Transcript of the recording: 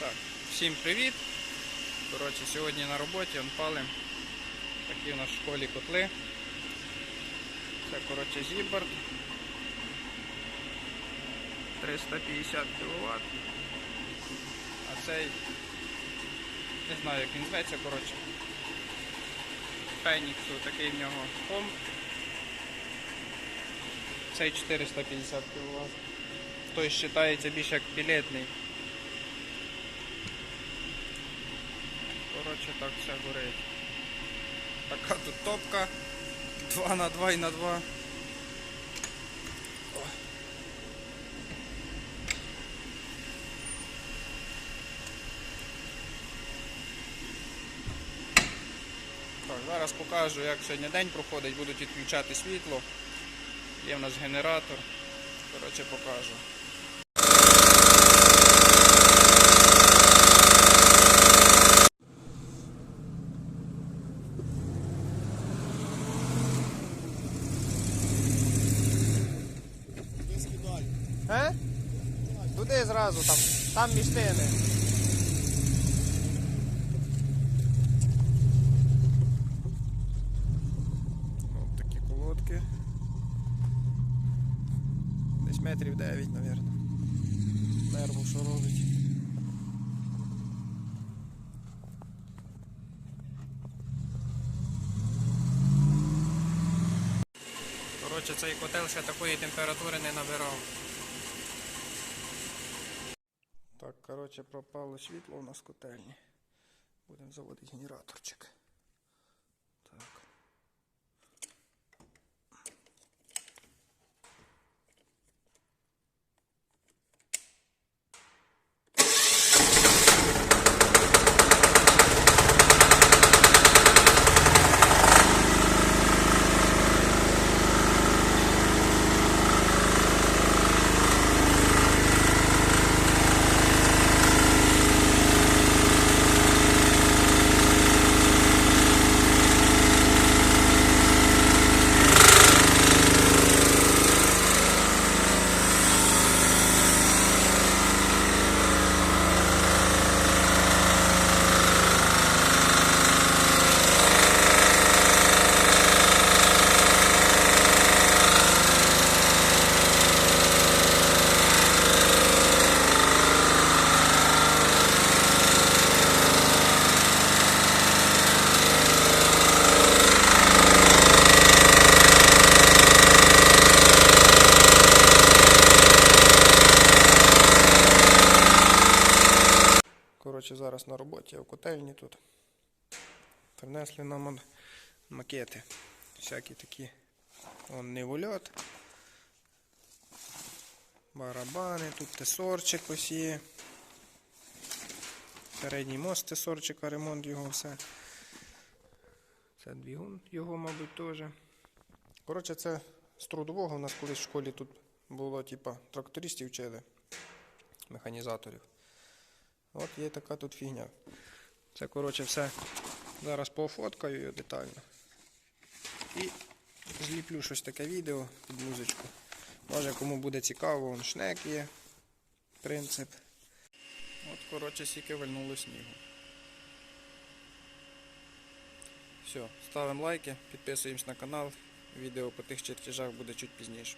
Так, всім привіт. Коротше, сьогодні на роботі он палим. Такі у нас в школі котли. Це коротше зіборд. 350 кВт. А цей не знаю як він зветься, коротше. Феніксу такий в нього комп. Цей 450 кВт. Той вважається більш як пілетний. Коротше, так все горить. Така тут топка. 2 на 2 і на 2. Так, зараз покажу, як сьогодні день проходить, будуть відключати світло. Є в нас генератор. Коротше, покажу. Туди зразу там, там між тими. Ось такі колодки. Десь метрів 9, мабуть. Нерву що робить. Коротше, цей котел ще такої температури не набирав. Так, коротше, пропало світло у нас в котельні. Будемо заводити генераторчик. Так. Коротше, зараз на роботі, в котельні тут. Принесли нам макети. Всякі такі. Он невольот. Барабани, тут тесорчик ось є. Передній мост тесорчика, ремонт його все. Це двигун його, мабуть, теж. Коротше, це з трудового. У нас колись в школі тут було, типа, трактористів вчили, механізаторів. От є така тут фігня. Це, коротше, все зараз пофоткаю його детально. І зліплю щось таке відео під музичку. Може кому буде цікаво, вон шнек є. Принцип. От, коротше, сіки вальнуло снігу. Все, ставимо лайки, підписуємось на канал. Відео по тих чертежах буде чуть пізніше.